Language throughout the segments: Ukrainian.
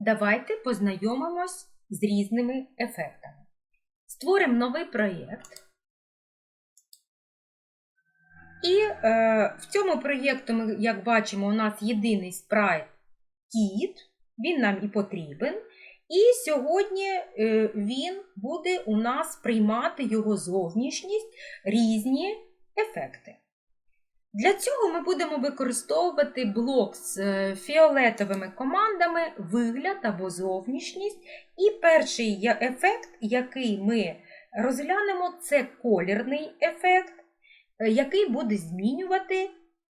давайте познайомимось з різними ефектами. Створимо новий проєкт. І е, в цьому проєкту, ми, як бачимо, у нас єдиний спрайт кіт, він нам і потрібен. І сьогодні е, він буде у нас приймати його зовнішність різні ефекти. Для цього ми будемо використовувати блок з е, фіолетовими командами вигляд або зовнішність. І перший ефект, який ми розглянемо, це колірний ефект, е, який буде змінювати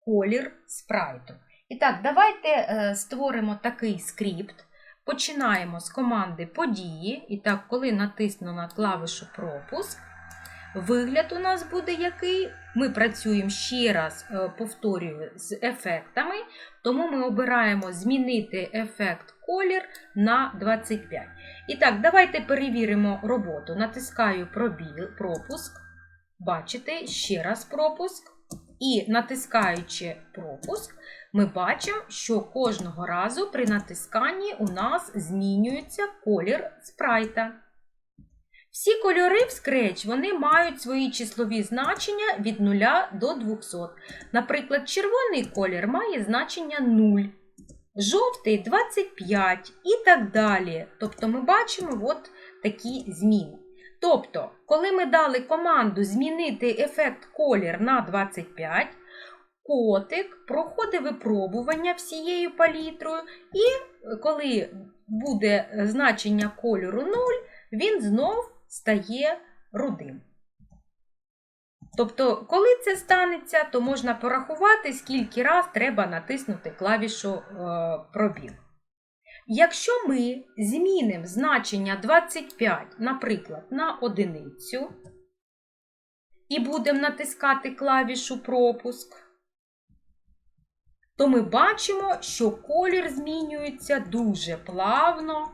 колір спрайту. І так, давайте е, створимо такий скрипт. Починаємо з команди події. І так, коли натисну на клавішу пропуск, вигляд у нас буде який. Ми працюємо ще раз, е, повторюю, з ефектами, тому ми обираємо змінити ефект колір на 25. І так, давайте перевіримо роботу. Натискаю пробіл, пропуск. Бачите, ще раз пропуск. І натискаючи пропуск, ми бачимо, що кожного разу при натисканні у нас змінюється колір спрайта. Всі кольори в Scratch вони мають свої числові значення від 0 до 200. Наприклад, червоний колір має значення 0, жовтий 25 і так далі. Тобто ми бачимо от такі зміни. Тобто, коли ми дали команду змінити ефект колір на 25, котик проходить випробування всією палітрою, і коли буде значення кольору 0, він знов стає рудим. Тобто, коли це станеться, то можна порахувати, скільки раз треба натиснути клавішу е, пробіл. Якщо ми змінимо значення 25, наприклад, на одиницю, і будемо натискати клавішу пропуск, то ми бачимо, що колір змінюється дуже плавно.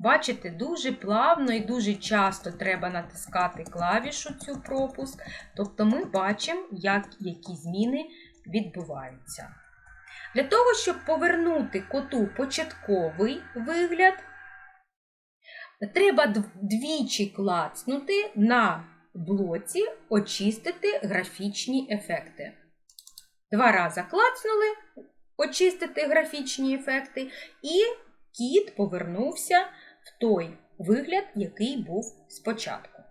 Бачите, дуже плавно і дуже часто треба натискати клавішу цю пропуск. Тобто ми бачимо, як, які зміни відбуваються. Для того, щоб повернути коту початковий вигляд, треба двічі клацнути на блоці очистити графічні ефекти. Два рази клацнули очистити графічні ефекти, і кіт повернувся в той вигляд, який був спочатку.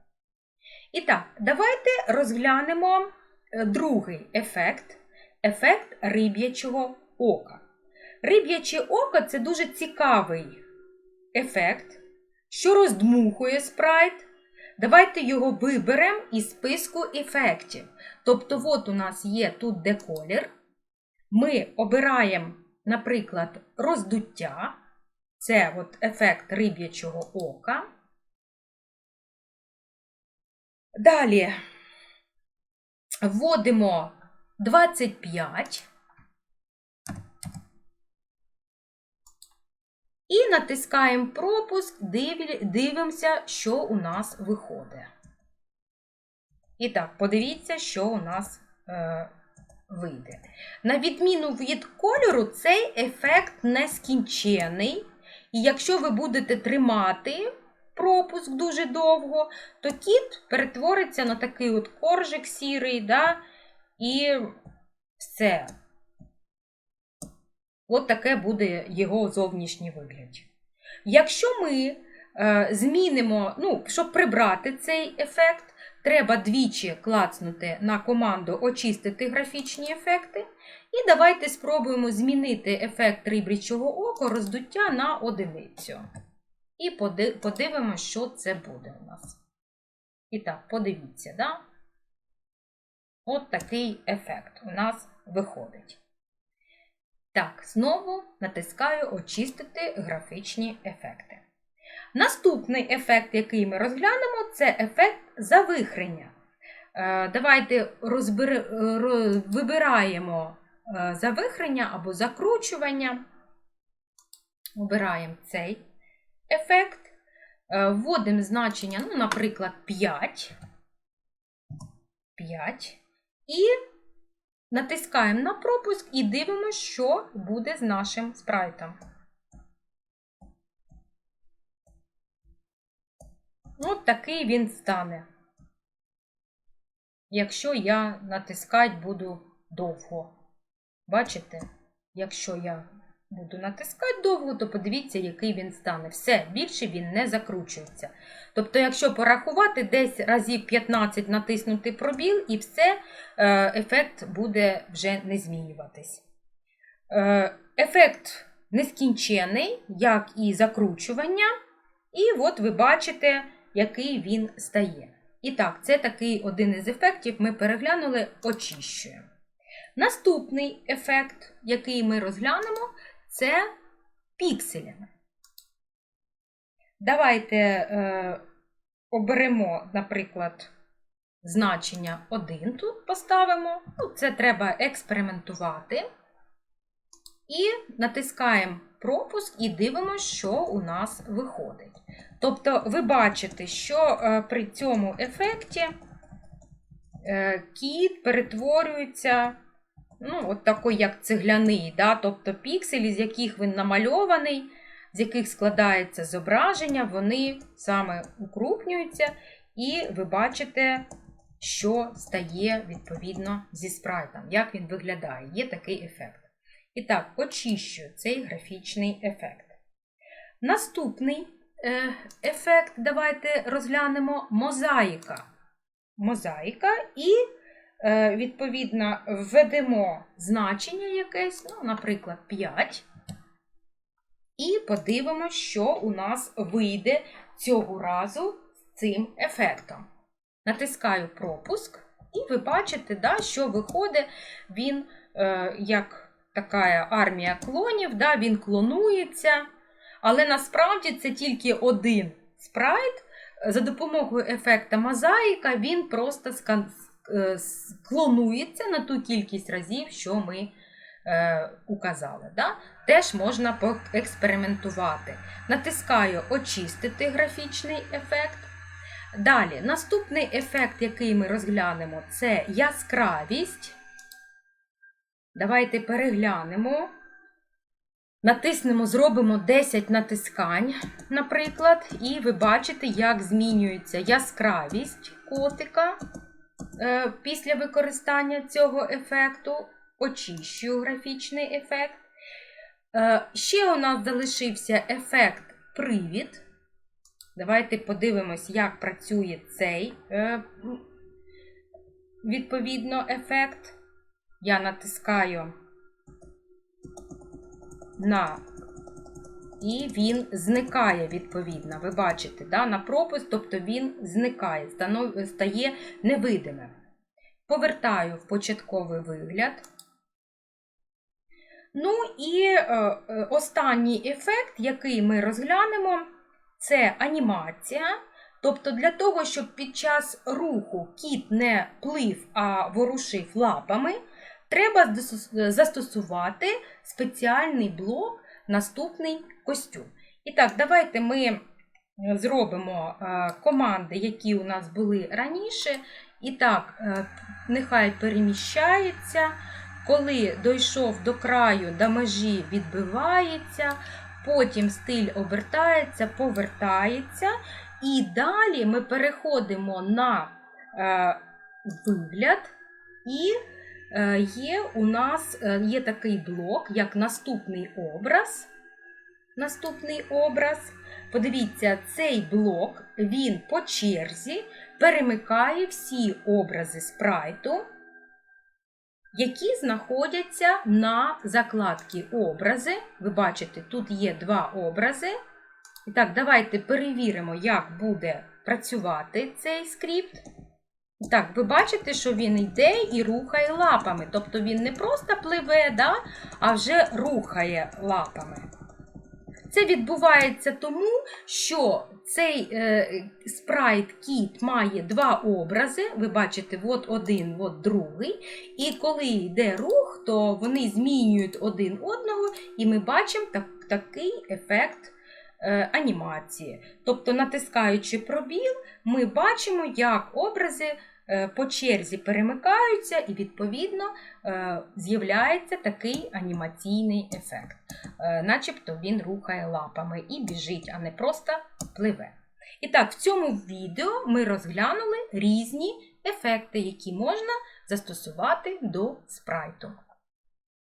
І так, давайте розглянемо е, другий ефект ефект риб'ячого ока. Риб'яче око це дуже цікавий ефект, що роздмухує спрайт. Давайте його виберемо із списку ефектів. Тобто, от у нас є тут деколір. Ми обираємо, наприклад, роздуття. Це от ефект риб'ячого ока. Далі вводимо 25 і натискаємо пропуск, дивимося, що у нас виходить. І так, подивіться, що у нас е, вийде. На відміну від кольору, цей ефект нескінчений. І якщо ви будете тримати пропуск дуже довго, то кіт перетвориться на такий от коржик сірий, да? і все. От таке буде його зовнішній вигляд. Якщо ми е, змінимо, ну, щоб прибрати цей ефект, треба двічі клацнути на команду очистити графічні ефекти. І давайте спробуємо змінити ефект рибрічого ока роздуття на одиницю. І подивимося, що це буде у нас. І так, подивіться, да? От такий ефект у нас виходить. Так, знову натискаю очистити графічні ефекти. Наступний ефект, який ми розглянемо, це ефект завихрення. Е, Давайте розбери, вибираємо е, завихрення або закручування. Обираємо цей ефект. Е, Вводимо значення, ну, наприклад, 5. 5. І натискаємо на пропуск і дивимося, що буде з нашим спрайтом. От такий він стане. Якщо я натискати буду довго. Бачите? Якщо я буду натискати довго, то подивіться, який він стане. Все, більше він не закручується. Тобто, якщо порахувати, десь разів 15 натиснути пробіл, і все, е, ефект буде вже не змінюватись. Е, Ефект нескінчений, як і закручування. І от ви бачите, який він стає. І так, це такий один із ефектів ми переглянули, очищуємо. Наступний ефект, який ми розглянемо, це пікселями. Давайте е, оберемо, наприклад, значення 1 тут поставимо. Ну, Це треба експериментувати. І натискаємо пропуск і дивимося, що у нас виходить. Тобто, ви бачите, що е, при цьому ефекті е, кіт перетворюється, ну, от такий, як цегляний, да? тобто пікселі, з яких він намальований, з яких складається зображення, вони саме укрупнюються, і ви бачите, що стає відповідно зі спрайтом, як він виглядає. Є такий ефект. І так, очищую цей графічний ефект. Наступний ефект, давайте розглянемо мозаїка. Мозаїка і, е, відповідно, введемо значення якесь, ну, наприклад, 5. І подивимося, що у нас вийде цього разу з цим ефектом. Натискаю пропуск, і ви бачите, да, що виходить він е, як така армія клонів, да, він клонується. Але насправді це тільки один спрайт. За допомогою ефекта мозаїка він просто клонується на ту кількість разів, що ми е, указали. Да? Теж можна поекспериментувати. Натискаю очистити графічний ефект. Далі, наступний ефект, який ми розглянемо, це яскравість. Давайте переглянемо. Натиснемо, зробимо 10 натискань, наприклад, і ви бачите, як змінюється яскравість котика е, після використання цього ефекту. Очищую графічний ефект. Е, ще у нас залишився ефект привід. Давайте подивимось, як працює цей е, відповідно ефект я натискаю на, і він зникає, відповідно. Ви бачите, да, на пропуск, тобто він зникає, стає невидимим. Повертаю в початковий вигляд. Ну і е, е, останній ефект, який ми розглянемо, це анімація. Тобто, для того, щоб під час руху кіт не плив, а ворушив лапами, треба застосувати спеціальний блок наступний костюм. І так, давайте ми зробимо е, команди, які у нас були раніше. І так, е, нехай переміщається. Коли дійшов до краю, до межі відбивається, потім стиль обертається, повертається. І далі ми переходимо на е, вигляд і Е, є у нас е, є такий блок, як наступний образ. Наступний образ. Подивіться, цей блок він по черзі перемикає всі образи спрайту, які знаходяться на закладці образи. Ви бачите, тут є два образи. І так, давайте перевіримо, як буде працювати цей скрипт. Так, ви бачите, що він йде і рухає лапами. Тобто він не просто пливе, да, а вже рухає лапами. Це відбувається тому, що цей е, спрайт кіт має два образи. Ви бачите, от один, от другий. І коли йде рух, то вони змінюють один одного, і ми бачимо так, такий ефект анімації. Тобто, натискаючи пробіл, ми бачимо, як образи е, по черзі перемикаються, і, відповідно, е, з'являється такий анімаційний ефект. Е, начебто він рухає лапами і біжить, а не просто пливе. І так, в цьому відео ми розглянули різні ефекти, які можна застосувати до спрайту.